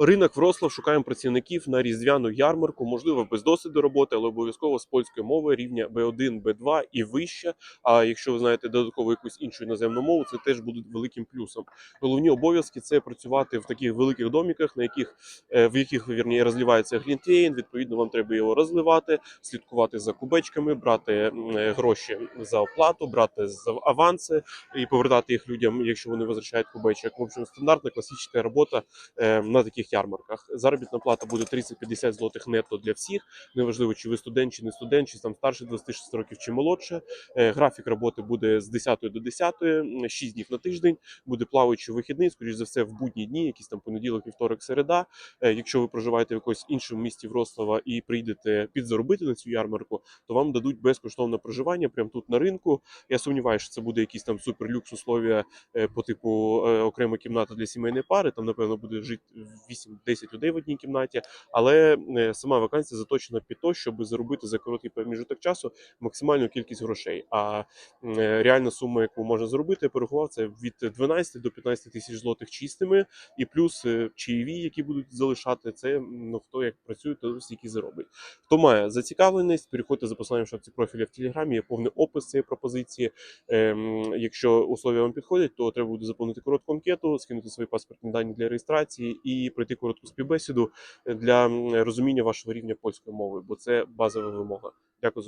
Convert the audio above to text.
Ринок Врослав шукаємо працівників на різдвяну ярмарку, можливо, без досвіду роботи, але обов'язково з польської мови рівня B1, B2 і вище. А якщо ви знаєте додатково якусь іншу іноземну мову, це теж буде великим плюсом. Головні обов'язки це працювати в таких великих доміках, на яких е, в яких вірні розливається глінтвейн. Відповідно, вам треба його розливати, слідкувати за кубечками, брати е, гроші за оплату, брати за аванси і повертати їх людям, якщо вони возвращають кубечок. В общем, стандартна класична робота е, на таких ярмарках. Заробітна плата буде 30-50 злотих нетто для всіх. Неважливо, чи ви студент, чи не студент, чи там старше 26 років, чи молодше. Е, Графік роботи буде з 10 до 10, 6 днів на тиждень. Буде плаваючий вихідний, скоріш за все, в будні дні, якісь там понеділок, вівторок, середа. Е, Якщо ви проживаєте в якомусь іншому місті Врослава і прийдете підзаробити на цю ярмарку, то вам дадуть безкоштовне проживання прямо тут на ринку. Я сумніваюся, що це буде якісь там суперлюкс условия е, по типу окрема кімната для сімейної пари. Там, напевно, буде жити 8-10 людей в одній кімнаті. Але е, сама вакансія заточена під те, щоб заробити за короткий проміжок часу максимальну кількість грошей. А е, реальна сума, яку можна заробити, я порахував, це від 12 до 15 тисяч злотих чистими, і плюс е, чаєві, які будуть залишати, це ну хто як працює, то стільки заробить. Хто має зацікавленість, переходьте за посиланням шапці профіля в Телеграмі, є повний опис цієї пропозиції. Ем, якщо условия вам підходять, то треба буде заповнити коротку анкету, скинути свої паспортні дані для реєстрації і пройти коротку співбесіду для розуміння вашого рівня польської мови, бо це базова вимога. Дякую за